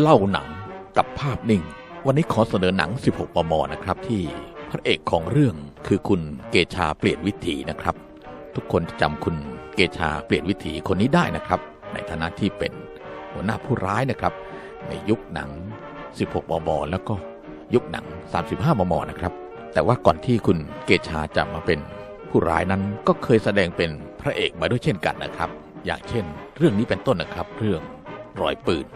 เล่าหนังกับภาพนิ่ง วันนี้ขอเสนอหนัง 16 มม นะครับ ที่พระเอกของเรื่องคือคุณเกชาเปลี่ยนวิถีนะครับ ทุกคนจะจำคุณเกชาเปลี่ยนวิถีคนนี้ได้นะครับ ในฐานะที่เป็นหัวหน้าผู้ร้ายนะครับ ในยุคหนัง 16 มม แล้วก็ยุคหนัง 35 มม นะครับ แต่ว่าก่อนที่คุณเกชาจะมาเป็นผู้ร้ายนั้นก็เคยแสดงเป็นพระเอกมาด้วยเช่นกันนะครับ อย่างเช่น เรื่องนี้เป็นต้นนะครับ เรื่องรอยปืน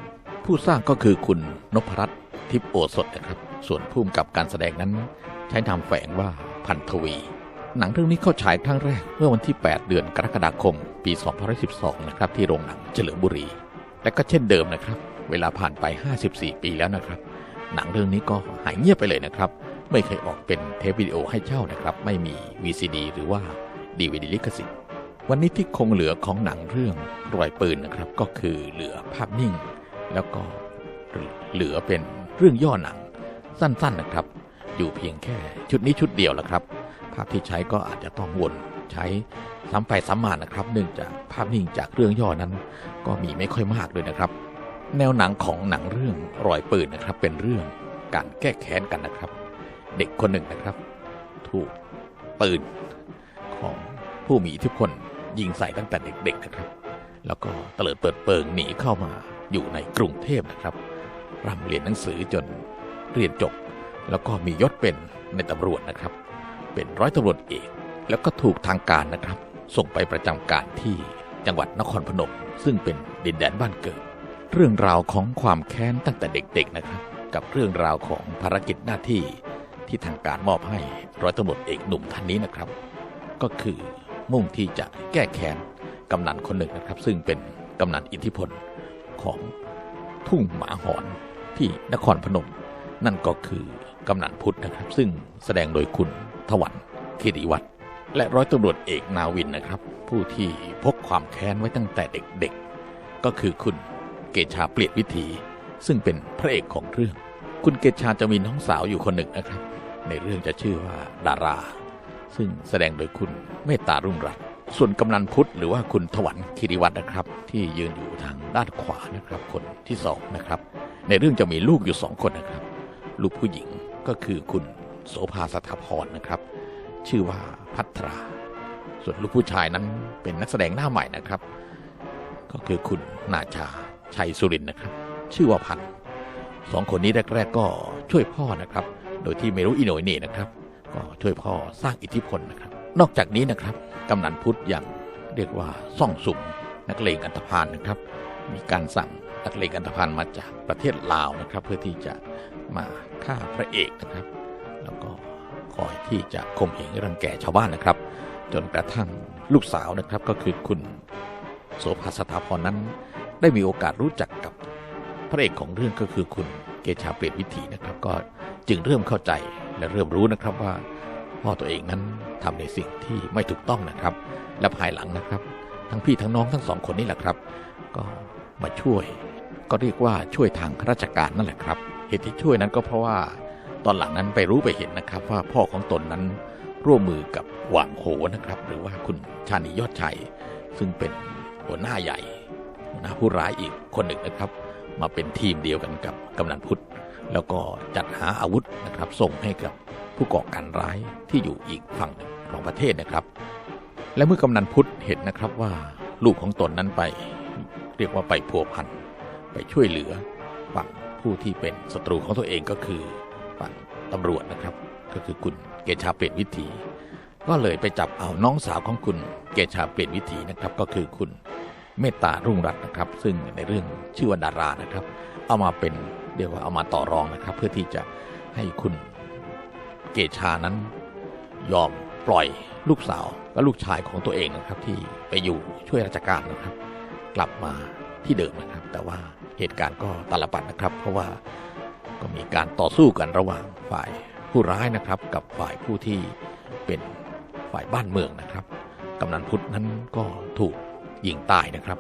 ผู้สร้างก็คือคุณนพรัตน์ทิพโอสถนะครับ ส่วนผู้กำกับการแสดงนั้น ใช้นามแฝงว่าพันทวี หนังเรื่องนี้เข้าฉายครั้งแรกเมื่อวันที่ 8 เดือนกรกฎาคม ปี2012 นะครับ ที่โรงหนังเฉลิมบุรี และก็เช่นเดิมนะครับ เวลาผ่านไป 54 ปีแล้วนะครับ หนังเรื่องนี้ก็หายเงียบไปเลยนะครับ ไม่เคยออกเป็นเทปวิดีโอให้เช่านะครับ ไม่มี VCD หรือว่า DVD ลิขสิทธิ์วันนี้ที่คงเหลือของหนังเรื่องรอยปืนนะครับ ก็คือเหลือภาพนิ่ง แล้วก็เหลือเป็นเรื่องย่อหนังสั้นๆนะครับ อยู่เพียงแค่ชุดนี้ชุดเดียวแล้วครับ ภาพที่ใช้ก็อาจจะต้องวนใช้ซ้ำไปซ้ำมานะครับ เนื่องจากภาพนิ่งจากเรื่องย่อนั้น ก็มีไม่ค่อยมากเลยนะครับ แนวหนังของหนังเรื่องรอยปืนนะครับ เป็นเรื่องการแก้แค้นกันนะครับ เด็กคนหนึ่งนะครับ ถูกปืนของผู้มีอิทธิพลยิงใส่ตั้งแต่เด็กๆนะครับ แล้วก็เตลิดเปิดเปิงหนีเข้ามา อยู่ในกรุงเทพนะครับร่ำเรียนหนังสือจนเรียนจบ แล้วก็มียศเป็นในตำรวจนะครับ เป็นร้อยตำรวจเอก แล้วก็ถูกทางการนะครับ ส่งไปประจำการที่จังหวัดนครพนม ซึ่งเป็นดินแดนบ้านเกิด เรื่องราวของความแค้นตั้งแต่เด็กๆนะครับ กับเรื่องราวของภารกิจหน้าที่ที่ทางการมอบให้ร้อยตำรวจเอกหนุ่มท่านนี้นะครับ ก็คือมุ่งที่จะแก้แค้นกำนันคนหนึ่งนะครับ ซึ่งเป็นกำนันอิทธิพล ของทุ่งหมาหอนที่นครพนม นั่นก็คือกำนันพุทธนะครับ ซึ่งแสดงโดยคุณถวันคีรีวัตรและร้อยตำรวจเอกนาวินนะครับ ผู้ที่พกความแค้นไว้ตั้งแต่เด็กๆ ก็คือคุณเกชาเปลี่ยนวิถี ซึ่งเป็นพระเอกของเรื่อง คุณเกชาจะมีน้องสาวอยู่คนหนึ่งนะครับ ในเรื่องจะชื่อว่าดารา ซึ่งแสดงโดยคุณเมตตารุ่งรัตน์ ส่วนกำนันพุทธหรือว่าคุณถวันคีรีวัตรนะครับ ที่ยืนอยู่ทางด้านขวานะครับ คนที่สองนะครับ ในเรื่องจะมีลูกอยู่สองคนนะครับ ลูกผู้หญิงก็คือคุณโสภาสถาพรนะครับ ชื่อว่าพัทรา ส่วนลูกผู้ชายนั้นเป็นนักแสดงหน้าใหม่นะครับ ก็คือคุณนาชาชัยสุรินนะครับ ชื่อว่าพันธ์สองคนนี้แรก ๆ ก็ช่วยพ่อนะครับ โดยที่ไม่รู้อีโหนยนี่นะครับ ก็ช่วยพ่อสร้างอิทธิพลนะครับ นอกจากนี้นะครับ กำนันพุทธอยังเรียกว่าซ่องสุมนักเลงอันธพาลนะครับ มีการสั่งนักเลงอันธพาลมาจากประเทศลาวนะครับ เพื่อที่จะมาฆ่าพระเอกนะครับ แล้วก็คอยที่จะข่มเหงรังแกชาวบ้านนะครับ จนกระทั่งลูกสาวนะครับก็คือคุณโสภาสถาพรนั้น ได้มีโอกาสรู้จักกับพระเอกของเรื่องก็คือคุณเกชาเปลี่ยนวิถีนะครับ ก็จึงเริ่มเข้าใจและเริ่มรู้นะครับว่า พ่อตัวเองนั้นทำในสิ่งที่ไม่ถูกต้องนะครับ และภายหลังนะครับ ทั้งพี่ทั้งน้องทั้งสองคนนี้แหละครับ ก็มาช่วย ก็เรียกว่าช่วยทางราชการนั่นแหละครับ เหตุที่ช่วยนั้นก็เพราะว่าตอนหลังนั้นไปรู้ไปเห็นนะครับ ว่าพ่อของตนนั้นร่วมมือกับหว่างโหนะครับ หรือว่าคุณชานียอดชัย ซึ่งเป็นหัวหน้าใหญ่หัวหน้าผู้ร้ายอีกคนหนึ่งนะครับ มาเป็นทีมเดียวกันกับกำนันพุทธแล้วก็จัดหาอาวุธนะครับ ส่งให้กับ ผู้ก่อการร้ายที่อยู่อีกฝั่งหนึ่งของประเทศนะครับ และเมื่อกำนันพุทธเห็นนะครับว่าลูกของตนนั้นไป เรียกว่าไปพัวพันไปช่วยเหลือฝั่งผู้ที่เป็นศัตรูของตัวเองก็คือฝั่งตำรวจนะครับ ก็คือคุณเกชาเปลี่ยนวิถี ก็เลยไปจับเอาน้องสาวของคุณเกชาเปลี่ยนวิถีนะครับ ก็คือคุณเมตตารุ่งรัตน์นะครับ ซึ่งในเรื่องชื่อว่าดารานะครับ เอามาเป็นเรียกว่าเอามาต่อรองนะครับ เพื่อที่จะให้คุณ เกชานั้น ยอมปล่อยลูกสาวและลูกชายของตัวเองนะครับ ที่ไปอยู่ช่วยราชการนะครับ กลับมาที่เดิมนะครับ แต่ว่าเหตุการณ์ก็ตาลปัดนะครับ เพราะว่าก็มีการต่อสู้กันระหว่างฝ่ายผู้ร้ายนะครับ กับฝ่ายผู้ที่เป็นฝ่ายบ้านเมืองนะครับกำนันพุทธนั้นก็ถูกยิงตายนะครับ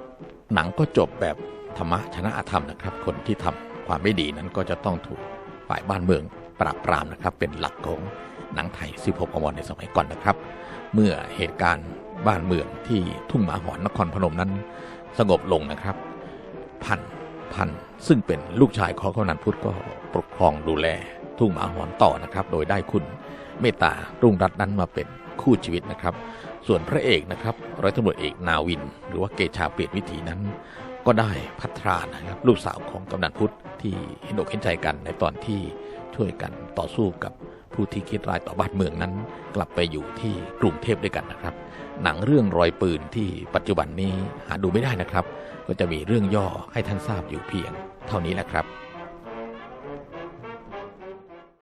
หนังก็จบแบบธรรมะชนะอธรรมนะครับ คนที่ทำความไม่ดีนั้นก็จะต้องถูกฝ่ายบ้านเมือง ปราบปรามนะครับ เป็นหลักของหนังไทย 16 อมรในสมัยก่อนนะครับ เมื่อเหตุการณ์บ้านเมืองที่ทุ่งหมาหอนนครพนมนั้น สงบลงนะครับ พันพพันธ์ซึ่งเป็นลูกชายของกำนันพุทธก็ปกครองดูแลทุ่งหมาหอนต่อนะครับ โดยได้คุณเมตตารุ่งรัตน์นั้นมาเป็นคู่ชีวิตนะครับ ส่วนพระเอกนะครับร้อยตำรวจเอกนาวิน หรือว่าเกชาเปลี่ยนวิถีนั้น ก็ได้พัทรานะครับ ลูกสาวของกำนันพุทธที่เห็นอกเห็นใจกันในตอนที่ ช่วยกันต่อสู้กับผู้ที่คิดร้ายต่อบ้านเมืองนั้น กลับไปอยู่ที่กรุงเทพด้วยกันนะครับ หนังเรื่องรอยปืนที่ปัจจุบันนี้หาดูไม่ได้นะครับ ก็จะมีเรื่องย่อให้ท่านทราบอยู่เพียง เท่านี้แหละครับ